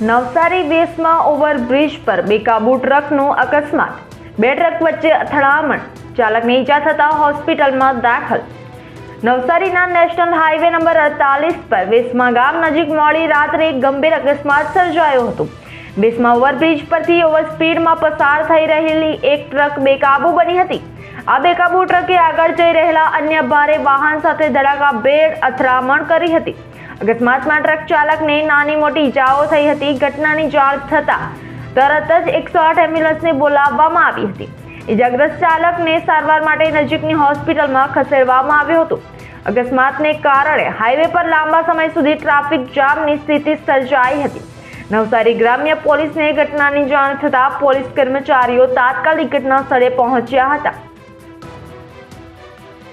Navsari વેસમાં overbridge પર બેકાબુ ટ્રકનો અકસ્માત. બે ટ્રક વચ્ચે અથડામણ. ચાલકને ઈજા થતાં હોસ્પિટલમાં દાખલ. નવસારીના નેશનલ હાઈવે નંબર અડતાલીસ પર વેસમા ગામ નજીક મોડી રાત્રે એક ગંભીર અકસ્માત સર્જાયો હતો. વેસમા ઓવરબ્રિજ પરથી ઓવરસ્પીડમાં પસાર થઈ રહેલી એક ટ્રક બેકાબુ બની હતી. આ બેકાબુ ટ્રકે આગળ જઈ રહેલા અન્ય ભારે વાહન સાથે ધડાકાભેર અથડામણ કરી હતી. અકસ્માતમાં ટ્રક ચાલકને નાની મોટી ઈજાઓ થઈ હતી. ઘટનાની જાણ થતાં તરત જ એકસો આઠ એમ્બ્યુલન્સને બોલાવવામાં આવી હતી. ઇજાગ્રસ્ત ચાલકને સારવાર માટે નજીકની હોસ્પિટલમાં ખસેડવામાં આવ્યો હતો. અકસ્માતને કારણે હાઈવે પર લાંબા સમય સુધી ટ્રાફિક જામની સ્થિતિ સર્જાઈ હતી. નવસારી ગ્રામ્ય પોલીસને ઘટનાની જાણ થતાં પોલીસ કર્મચારીઓ તાત્કાલિક ઘટના સ્થળે પહોંચ્યા હતા.